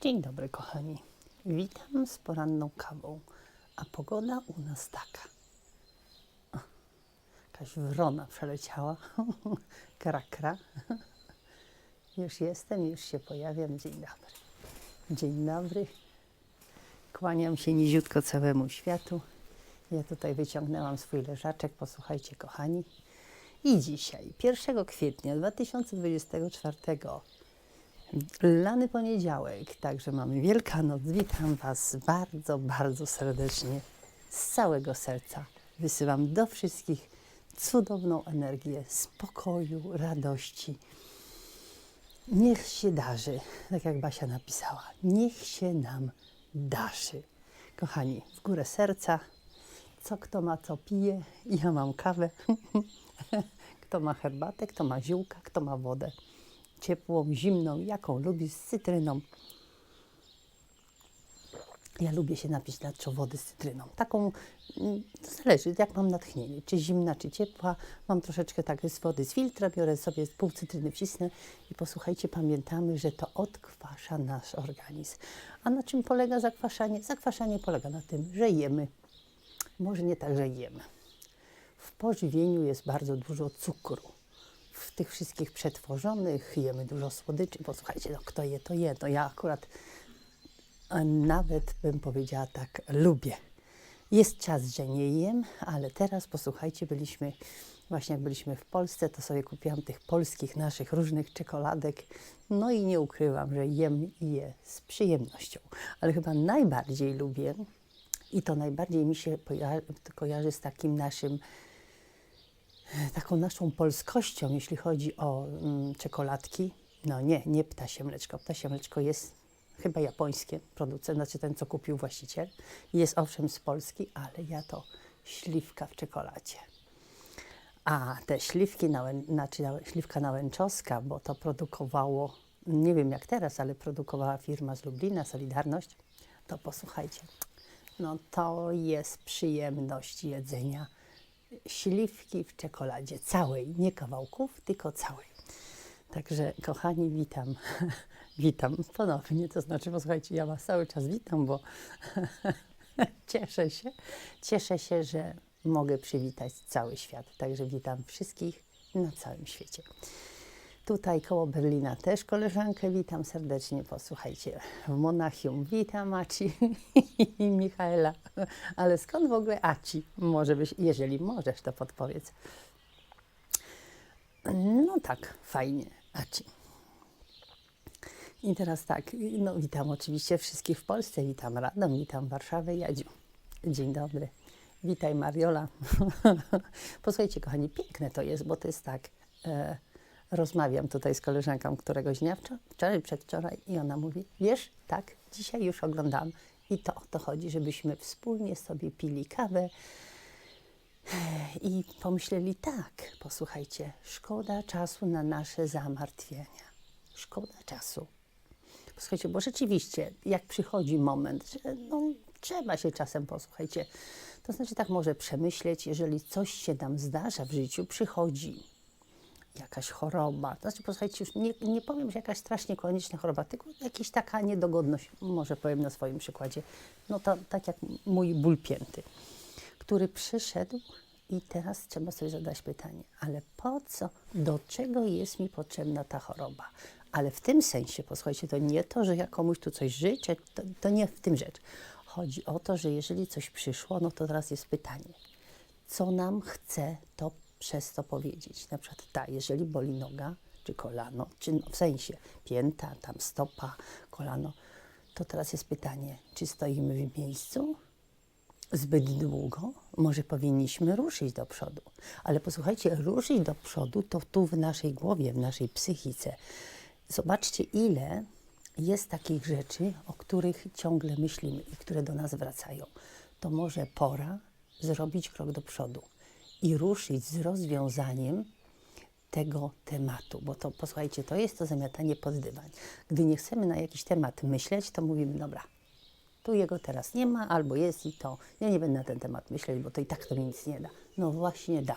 Dzień dobry, kochani. Witam z poranną kawą, a pogoda u nas taka. Jakaś wrona przeleciała. Krakra. Już jestem, już się pojawiam. Dzień dobry. Dzień dobry. Kłaniam się niziutko całemu światu. Ja tutaj wyciągnęłam swój leżaczek. Posłuchajcie, kochani. I dzisiaj, 1 kwietnia 2024 Lany poniedziałek, także mamy Wielkanoc. Witam Was bardzo, bardzo serdecznie. Z całego serca wysyłam do wszystkich cudowną energię spokoju, radości. Niech się darzy, tak jak Basia napisała, niech się nam darzy. Kochani, w górę serca, co kto ma, co pije. Ja mam kawę, kto ma herbatę, kto ma ziółka, kto ma wodę ciepłą, zimną, jaką lubi, z cytryną. Ja lubię się napić na wody z cytryną. Taką, mm, to zależy jak mam natchnienie, czy zimna, czy ciepła. Mam troszeczkę tak z wody z filtra, biorę sobie pół cytryny, wcisnę i posłuchajcie, pamiętamy, że to odkwasza nasz organizm. A na czym polega zakwaszanie? Zakwaszanie polega na tym, że jemy. Może nie tak, że jemy. W pożywieniu jest bardzo dużo cukru w tych wszystkich przetworzonych jemy dużo słodyczy. Posłuchajcie, no kto je, to je. No ja akurat e, nawet bym powiedziała tak, lubię. Jest czas, że nie jem, ale teraz posłuchajcie, byliśmy, właśnie jak byliśmy w Polsce, to sobie kupiłam tych polskich naszych różnych czekoladek. No i nie ukrywam, że jem je z przyjemnością. Ale chyba najbardziej lubię i to najbardziej mi się kojarzy z takim naszym taką naszą polskością, jeśli chodzi o mm, czekoladki. No nie, nie ptasie mleczko. Ptasie mleczko jest chyba japońskie, producent, znaczy ten, co kupił właściciel. Jest owszem z Polski, ale ja to śliwka w czekoladzie. A te śliwki, nałę, znaczy śliwka nałęczowska, bo to produkowało, nie wiem jak teraz, ale produkowała firma z Lublina, Solidarność, to posłuchajcie, no to jest przyjemność jedzenia śliwki w czekoladzie, całej, nie kawałków, tylko całej. Także kochani, witam, witam ponownie, to znaczy, posłuchajcie, ja Was cały czas witam, bo cieszę się, cieszę się, że mogę przywitać cały świat. Także witam wszystkich na całym świecie. Tutaj koło Berlina też koleżankę witam serdecznie. Posłuchajcie, w Monachium witam Aci i Michaela. Ale skąd w ogóle Aci? Może byś, jeżeli możesz, to podpowiedz. No tak, fajnie, Aci. I teraz tak, no witam oczywiście wszystkich w Polsce, witam Radom, witam Warszawę, Jadziu. Dzień dobry. Witaj Mariola. Posłuchajcie, kochani, piękne to jest, bo to jest tak, e, rozmawiam tutaj z koleżanką któregoś dnia, wczor- wczoraj, przedwczoraj i ona mówi, wiesz, tak, dzisiaj już oglądam i to o to chodzi, żebyśmy wspólnie sobie pili kawę i pomyśleli tak, posłuchajcie, szkoda czasu na nasze zamartwienia. Szkoda czasu. Posłuchajcie, bo rzeczywiście, jak przychodzi moment, że no, trzeba się czasem, posłuchajcie, to znaczy tak może przemyśleć, jeżeli coś się nam zdarza w życiu, przychodzi jakaś choroba, znaczy posłuchajcie, już nie, nie powiem, że jakaś strasznie konieczna choroba, tylko jakaś taka niedogodność, może powiem na swoim przykładzie, no to tak jak mój ból pięty, który przyszedł i teraz trzeba sobie zadać pytanie, ale po co, do czego jest mi potrzebna ta choroba? Ale w tym sensie, posłuchajcie, to nie to, że ja komuś tu coś życzę, to, to nie w tym rzecz. Chodzi o to, że jeżeli coś przyszło, no to teraz jest pytanie, co nam chce to przez to powiedzieć. Na przykład ta, jeżeli boli noga, czy kolano, czy no, w sensie pięta, tam stopa, kolano, to teraz jest pytanie, czy stoimy w miejscu zbyt długo? Może powinniśmy ruszyć do przodu. Ale posłuchajcie, ruszyć do przodu to tu w naszej głowie, w naszej psychice. Zobaczcie, ile jest takich rzeczy, o których ciągle myślimy i które do nas wracają. To może pora zrobić krok do przodu i ruszyć z rozwiązaniem tego tematu, bo to posłuchajcie, to jest to zamiatanie pod dywan. Gdy nie chcemy na jakiś temat myśleć, to mówimy, dobra, tu jego teraz nie ma, albo jest i to. Ja nie będę na ten temat myśleć, bo to i tak to mi nic nie da. No właśnie da.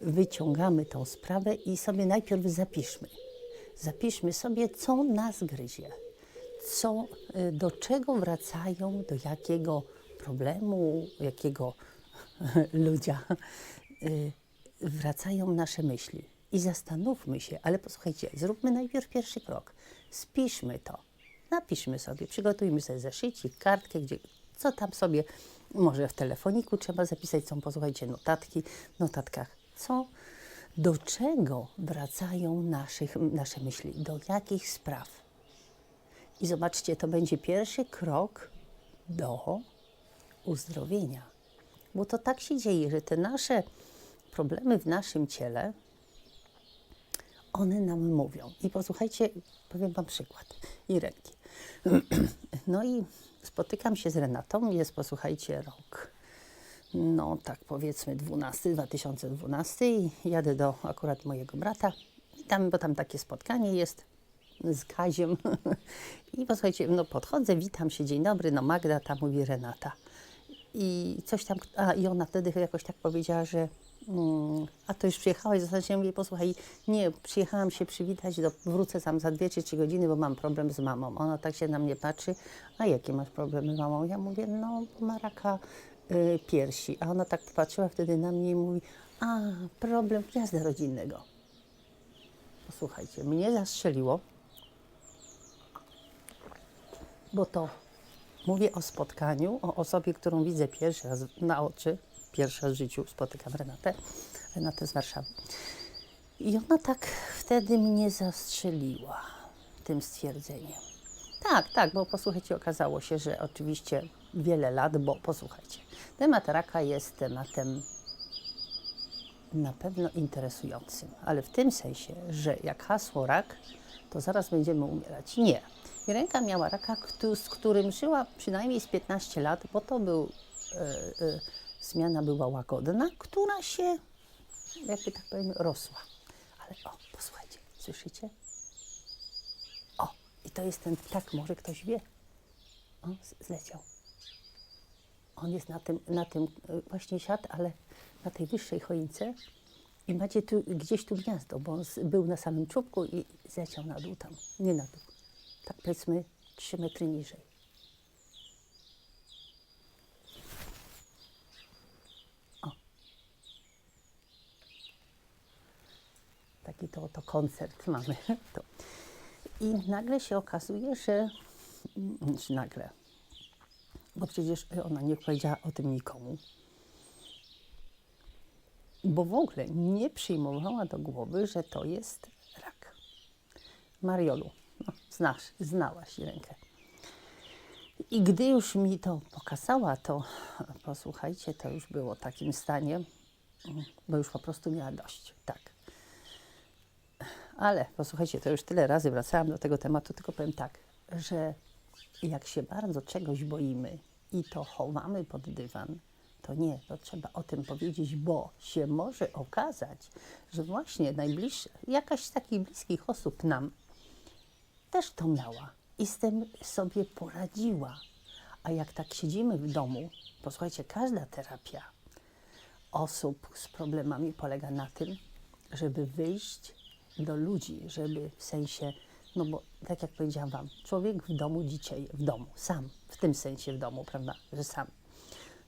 Wyciągamy tą sprawę i sobie najpierw zapiszmy. Zapiszmy sobie, co nas gryzie, co, y, do czego wracają, do jakiego problemu, jakiego ludzia y, wracają nasze myśli. I zastanówmy się, ale posłuchajcie, zróbmy najpierw pierwszy krok. Spiszmy to. Napiszmy sobie, przygotujmy sobie zeszycik, kartkę, gdzie, co tam sobie, może w telefoniku trzeba zapisać, są, posłuchajcie, notatki, w notatkach. Co, do czego wracają naszych, nasze myśli, do jakich spraw. I zobaczcie, to będzie pierwszy krok do uzdrowienia. Bo to tak się dzieje, że te nasze problemy w naszym ciele, one nam mówią. I posłuchajcie, powiem Wam przykład Irenki. No i spotykam się z Renatą, jest, posłuchajcie, rok, no tak powiedzmy 12, 2012 i jadę do akurat mojego brata i tam, bo tam takie spotkanie jest z Kaziem i posłuchajcie, no podchodzę, witam się, dzień dobry, no Magda, tam mówi Renata. I coś tam, a i ona wtedy jakoś tak powiedziała, że mm, a to już przyjechałaś, zasadzie ja mówię, posłuchaj, nie, przyjechałam się przywitać, do, wrócę tam za dwie czy trzy godziny, bo mam problem z mamą. Ona tak się na mnie patrzy, a jakie masz problemy z mamą? Ja mówię, no ma raka y, piersi. A ona tak patrzyła wtedy na mnie i mówi, a problem gniazda rodzinnego. Posłuchajcie, mnie zastrzeliło, bo to mówię o spotkaniu, o osobie, którą widzę pierwszy raz na oczy, pierwszy raz w życiu spotykam Renatę, Renatę z Warszawy. I ona tak wtedy mnie zastrzeliła tym stwierdzeniem. Tak, tak, bo posłuchajcie, okazało się, że oczywiście wiele lat, bo posłuchajcie, temat raka jest tematem na pewno interesującym, ale w tym sensie, że jak hasło rak, to zaraz będziemy umierać. Nie. Irenka miała raka, z którym żyła przynajmniej z 15 lat, bo to był, e, e, zmiana była łagodna, która się, jakby tak powiem, rosła. Ale o, posłuchajcie, słyszycie? O, i to jest ten ptak, może ktoś wie. O, z- zleciał. On jest na tym, na tym e, właśnie siadł, ale na tej wyższej choince i macie tu, gdzieś tu gniazdo, bo on był na samym czubku i zleciał na dół tam, nie na dół. Tak powiedzmy trzy metry niżej. O. Taki to oto koncert mamy. To. I nagle się okazuje, że, mm, czy nagle, bo przecież ona nie powiedziała o tym nikomu, bo w ogóle nie przyjmowała do głowy, że to jest rak. Mariolu, znasz, znałaś rękę. I gdy już mi to pokazała, to posłuchajcie, to już było w takim stanie, bo już po prostu miała dość, tak. Ale posłuchajcie, to już tyle razy wracałam do tego tematu, tylko powiem tak, że jak się bardzo czegoś boimy i to chowamy pod dywan, to nie, to trzeba o tym powiedzieć, bo się może okazać, że właśnie najbliższa, jakaś z takich bliskich osób nam też to miała i z tym sobie poradziła. A jak tak siedzimy w domu, posłuchajcie, każda terapia osób z problemami polega na tym, żeby wyjść do ludzi, żeby w sensie, no bo tak jak powiedziałam Wam, człowiek w domu dzisiaj, w domu, sam, w tym sensie w domu, prawda, że sam.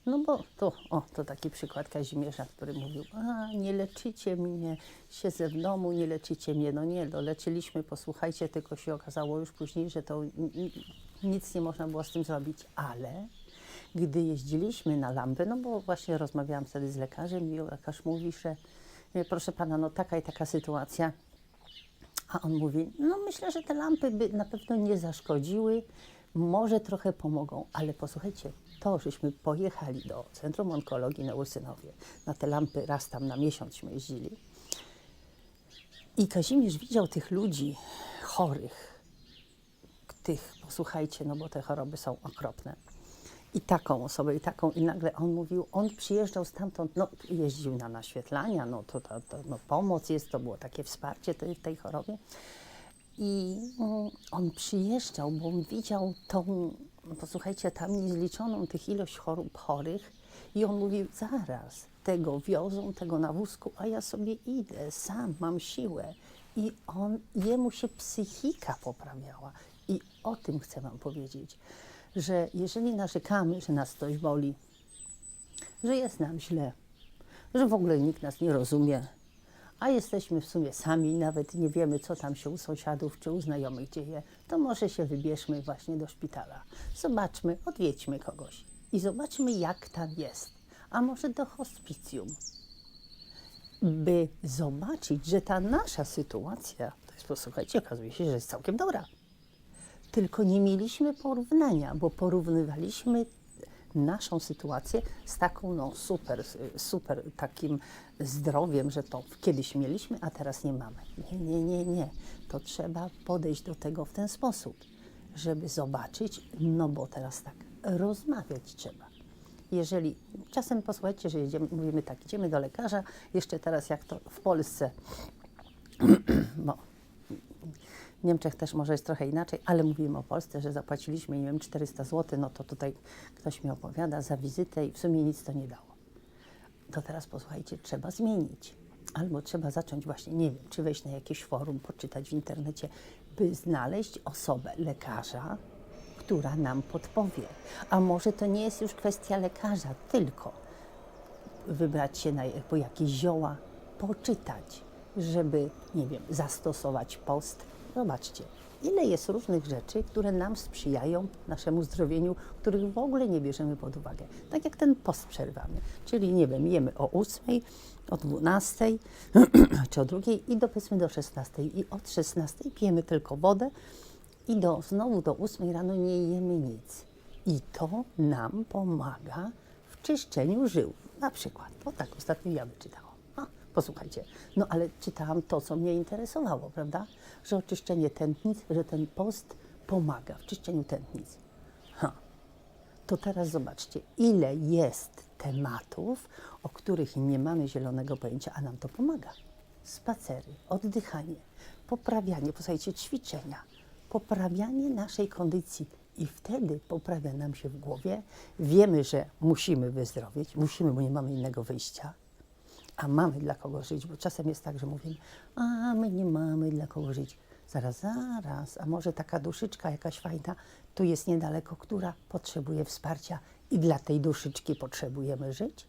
No bo to, o, to taki przykład Kazimierza, który mówił, a nie leczycie mnie, siedzę w domu, nie leczycie mnie. No nie, no leczyliśmy, posłuchajcie, tylko się okazało już później, że to ni- ni- nic nie można było z tym zrobić, ale gdy jeździliśmy na lampy, no bo właśnie rozmawiałam wtedy z lekarzem i lekarz mówi, że e, proszę pana, no taka i taka sytuacja, a on mówi, no myślę, że te lampy by na pewno nie zaszkodziły, może trochę pomogą, ale posłuchajcie, to, żeśmy pojechali do Centrum Onkologii na Ursynowie, na te lampy raz tam na miesiącśmy jeździli i Kazimierz widział tych ludzi chorych, tych, posłuchajcie, no bo te choroby są okropne. I taką osobę, i taką, i nagle on mówił, on przyjeżdżał stamtąd, no jeździł na naświetlania, no to, to, to no, pomoc jest, to było takie wsparcie tej, tej chorobie. I mm, on przyjeżdżał, bo on widział tą, posłuchajcie, tam niezliczoną tych ilość chorób chorych i on mówił, zaraz, tego wiozą, tego na wózku, a ja sobie idę, sam mam siłę. I on, jemu się psychika poprawiała. I o tym chcę Wam powiedzieć, że jeżeli narzekamy, że nas coś boli, że jest nam źle, że w ogóle nikt nas nie rozumie, a jesteśmy w sumie sami, nawet nie wiemy, co tam się u sąsiadów czy u znajomych dzieje, to może się wybierzmy właśnie do szpitala. Zobaczmy, odwiedźmy kogoś i zobaczmy, jak tam jest. A może do hospicjum, by zobaczyć, że ta nasza sytuacja, to jest, posłuchajcie, okazuje się, że jest całkiem dobra. Tylko nie mieliśmy porównania, bo porównywaliśmy naszą sytuację z taką no, super, super takim zdrowiem, że to kiedyś mieliśmy, a teraz nie mamy. Nie, nie, nie, nie. To trzeba podejść do tego w ten sposób, żeby zobaczyć, no bo teraz tak, rozmawiać trzeba. Jeżeli czasem posłuchajcie, że jedziemy, mówimy tak, idziemy do lekarza, jeszcze teraz jak to w Polsce, bo w Niemczech też może jest trochę inaczej, ale mówimy o Polsce, że zapłaciliśmy, nie wiem, 400 zł, no to tutaj ktoś mi opowiada za wizytę i w sumie nic to nie dało. To teraz posłuchajcie, trzeba zmienić. Albo trzeba zacząć właśnie, nie wiem, czy wejść na jakieś forum, poczytać w internecie, by znaleźć osobę, lekarza, która nam podpowie. A może to nie jest już kwestia lekarza, tylko wybrać się na, po jakieś zioła, poczytać, żeby, nie wiem, zastosować post. Zobaczcie, ile jest różnych rzeczy, które nam sprzyjają naszemu zdrowieniu, których w ogóle nie bierzemy pod uwagę. Tak jak ten post przerwany, czyli nie wiem, jemy o 8, o 12 czy o 2 i do, powiedzmy do 16 i od 16 pijemy tylko wodę i do, znowu do 8 rano nie jemy nic. I to nam pomaga w czyszczeniu żył. Na przykład, o tak ostatnio ja wyczytałam. Posłuchajcie, no ale czytałam to, co mnie interesowało, prawda? Że oczyszczenie tętnic, że ten post pomaga w czyszczeniu tętnic. Ha. To teraz zobaczcie, ile jest tematów, o których nie mamy zielonego pojęcia, a nam to pomaga. Spacery, oddychanie, poprawianie, posłuchajcie, ćwiczenia, poprawianie naszej kondycji i wtedy poprawia nam się w głowie. Wiemy, że musimy wyzdrowieć, musimy, bo nie mamy innego wyjścia, a mamy dla kogo żyć, bo czasem jest tak, że mówimy, a my nie mamy dla kogo żyć. Zaraz, zaraz, a może taka duszyczka jakaś fajna tu jest niedaleko, która potrzebuje wsparcia i dla tej duszyczki potrzebujemy żyć?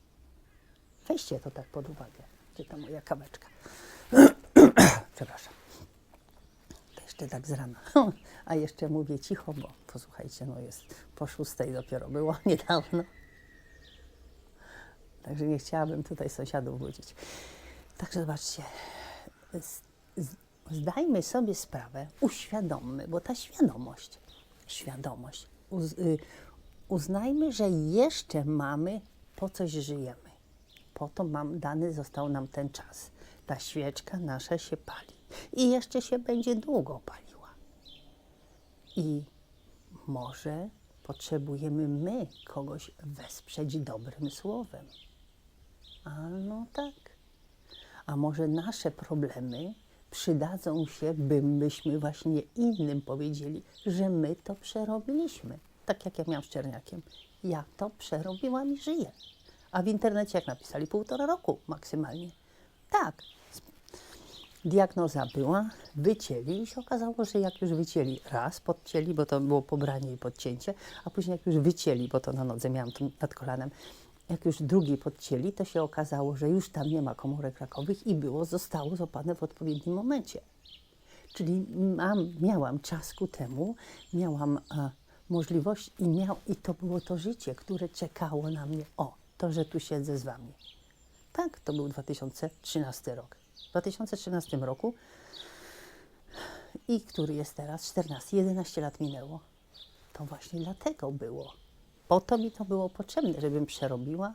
Weźcie to tak pod uwagę. Gdzie ta moja kaweczka? Przepraszam. To jeszcze tak z rana. A jeszcze mówię cicho, bo posłuchajcie, no jest po szóstej dopiero było niedawno. Także nie chciałabym tutaj sąsiadów budzić. Także zobaczcie, zdajmy sobie sprawę, uświadommy, bo ta świadomość, świadomość, uz, y, uznajmy, że jeszcze mamy, po coś żyjemy. Po to mam, dany został nam ten czas. Ta świeczka nasza się pali i jeszcze się będzie długo paliła. I może potrzebujemy my kogoś wesprzeć dobrym słowem. A no tak. A może nasze problemy przydadzą się, by myśmy właśnie innym powiedzieli, że my to przerobiliśmy. Tak jak ja miałam z Czerniakiem. Ja to przerobiłam i żyję. A w internecie jak napisali półtora roku maksymalnie. Tak. Diagnoza była, wycięli i się okazało, że jak już wycięli raz, podcięli, bo to było pobranie i podcięcie, a później jak już wycięli, bo to na nodze miałam nad kolanem, jak już drugi podcięli, to się okazało, że już tam nie ma komórek rakowych i było, zostało złapane w odpowiednim momencie. Czyli mam, miałam czas ku temu, miałam a, możliwość i, miał, i to było to życie, które czekało na mnie. O, to, że tu siedzę z Wami. Tak, to był 2013 rok. W 2013 roku i który jest teraz 14, 11 lat minęło. To właśnie dlatego było. Po to mi to było potrzebne, żebym przerobiła,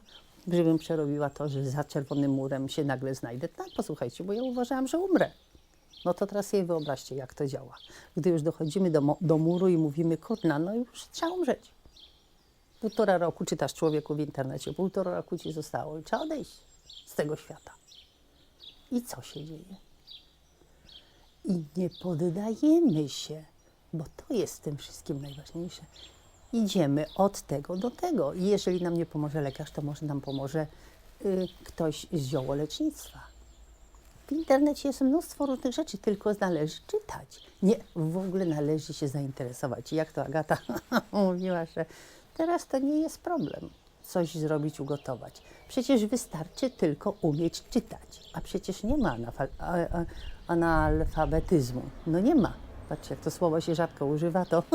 żebym przerobiła to, że za czerwonym murem się nagle znajdę. Tak, posłuchajcie, bo ja uważałam, że umrę. No to teraz sobie wyobraźcie, jak to działa. Gdy już dochodzimy do, do muru i mówimy, kurna, no już trzeba umrzeć. Półtora roku czytasz człowieku w internecie, półtora roku ci zostało i trzeba odejść z tego świata. I co się dzieje? I nie poddajemy się, bo to jest w tym wszystkim najważniejsze. Idziemy od tego do tego. I jeżeli nam nie pomoże lekarz, to może nam pomoże y, ktoś z ziołolecznictwa. W internecie jest mnóstwo różnych rzeczy, tylko należy czytać. Nie, w ogóle należy się zainteresować. Jak to Agata mówiła, że teraz to nie jest problem coś zrobić, ugotować. Przecież wystarczy tylko umieć czytać. A przecież nie ma analfabetyzmu. No nie ma. Patrzcie, jak to słowo się rzadko używa, to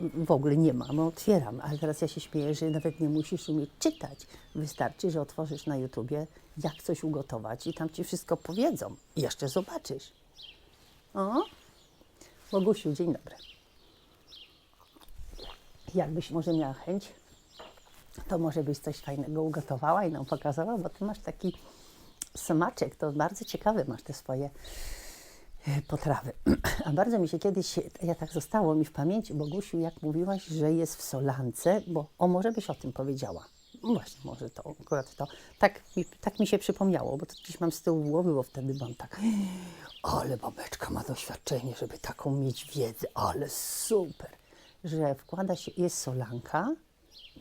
w ogóle nie ma, no otwieram, ale teraz ja się śmieję, że nawet nie musisz umieć czytać. Wystarczy, że otworzysz na YouTubie, jak coś ugotować i tam ci wszystko powiedzą. I jeszcze zobaczysz. O, Bogusiu, dzień dobry. Jakbyś może miała chęć, to może byś coś fajnego ugotowała i nam pokazała, bo ty masz taki smaczek, to bardzo ciekawe masz te swoje potrawy. A bardzo mi się kiedyś, ja tak zostało mi w pamięci, Bogusiu, jak mówiłaś, że jest w Solance, bo o, może byś o tym powiedziała. No Właśnie, może to, akurat to, tak tak mi się przypomniało, bo to gdzieś mam z tyłu głowy, bo wtedy byłam tak, ale babeczka ma doświadczenie, żeby taką mieć wiedzę, ale super, że wkłada się, jest solanka,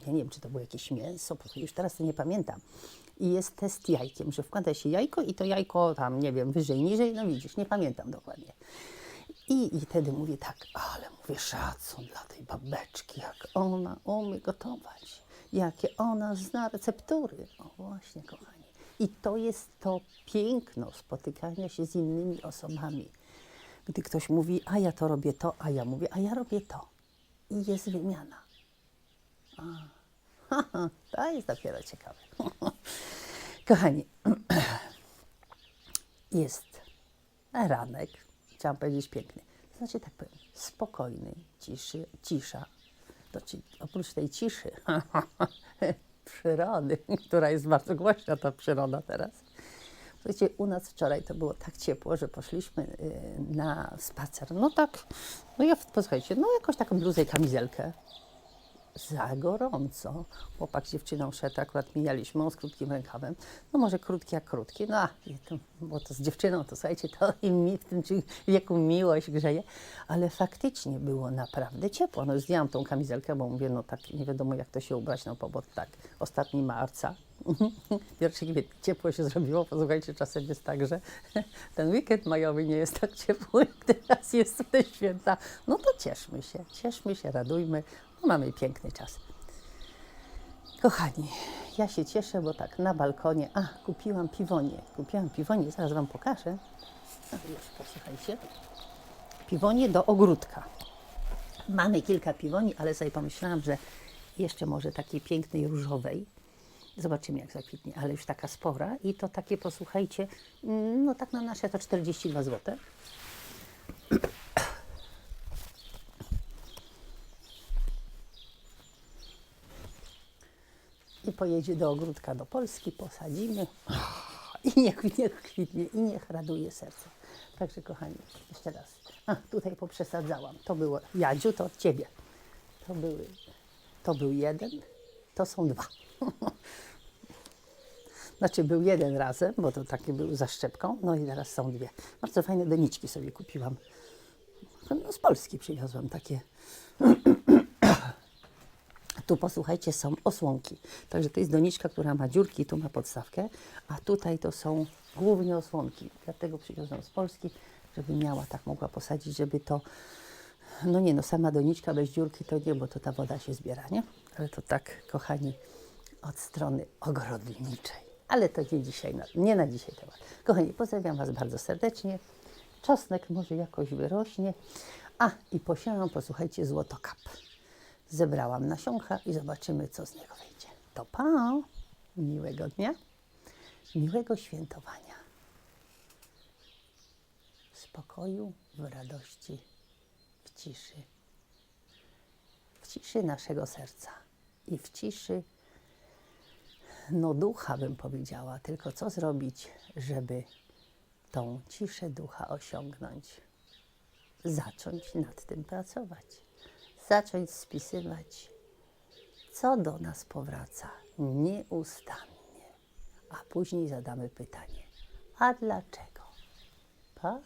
ja nie wiem, czy to było jakieś mięso, już teraz to nie pamiętam. I jest test jajkiem, że wkłada się jajko i to jajko tam, nie wiem, wyżej, niżej, no widzisz, nie pamiętam dokładnie. I, I wtedy mówię tak, ale mówię szacun dla tej babeczki, jak ona umie gotować, jakie ona zna receptury. O właśnie, kochani. I to jest to piękno spotykania się z innymi osobami. Gdy ktoś mówi, a ja to robię to, a ja mówię, a ja robię to. I jest wymiana. Haha, to jest dopiero ciekawe. Kochani, jest ranek, chciałam powiedzieć piękny, znaczy tak powiem, spokojny, ciszy, cisza. To ci, oprócz tej ciszy, przyrody, która jest bardzo głośna, ta przyroda teraz. Słuchajcie, u nas wczoraj to było tak ciepło, że poszliśmy y, na spacer. No tak, no ja, posłuchajcie, no jakoś taką bluzę i kamizelkę za gorąco. Chłopak z dziewczyną szedł, akurat mijaliśmy, on z krótkim rękawem. No może krótki jak krótki, no a i bo to z dziewczyną, to słuchajcie, to im mi w tym wieku miłość grzeje. Ale faktycznie było naprawdę ciepło. No zdjęłam tą kamizelkę, bo mówię, no tak nie wiadomo jak to się ubrać, no bo tak, ostatni marca, pierwszy kwietnia ciepło się zrobiło, posłuchajcie, czasem jest tak, że ten weekend majowy nie jest tak ciepły, jak teraz jest te święta. No to cieszmy się, cieszmy się, radujmy, no mamy piękny czas. Kochani, ja się cieszę, bo tak na balkonie, a kupiłam piwonie, kupiłam piwonie, zaraz Wam pokażę. A, już posłuchajcie. Piwonie do ogródka. Mamy kilka piwoni, ale sobie pomyślałam, że jeszcze może takiej pięknej różowej. Zobaczymy, jak zakwitnie, ale już taka spora. I to takie, posłuchajcie, mm, no tak na nasze to 42 zł. I pojedzie do ogródka do Polski, posadzimy. I niech, niech kwitnie, i niech raduje serce. Także kochani, jeszcze raz. A, tutaj poprzesadzałam. To było, Jadziu, to od Ciebie. To były, to był jeden, to są dwa. Znaczy był jeden razem, bo to taki był za szczepką, no i teraz są dwie. Bardzo fajne doniczki sobie kupiłam. No, z Polski przywiozłam takie. Tu posłuchajcie, są osłonki. Także to jest doniczka, która ma dziurki, tu ma podstawkę, a tutaj to są głównie osłonki. Dlatego przywiozłam z Polski, żeby miała, tak mogła posadzić, żeby to, no nie no, sama doniczka bez dziurki to nie, bo to ta woda się zbiera, nie? Ale to tak, kochani, od strony ogrodniczej. Ale to nie dzisiaj, nie na dzisiaj temat. Kochani, pozdrawiam Was bardzo serdecznie. Czosnek może jakoś wyrośnie. A, i posiałam, posłuchajcie, złotokap. Zebrałam nasionka i zobaczymy, co z niego wyjdzie. To pa! Miłego dnia, miłego świętowania. W spokoju, w radości, w ciszy. W ciszy naszego serca i w ciszy, no ducha bym powiedziała. Tylko co zrobić, żeby tą ciszę ducha osiągnąć? Zacząć nad tym pracować zacząć spisywać, co do nas powraca nieustannie, a później zadamy pytanie, a dlaczego? Pa!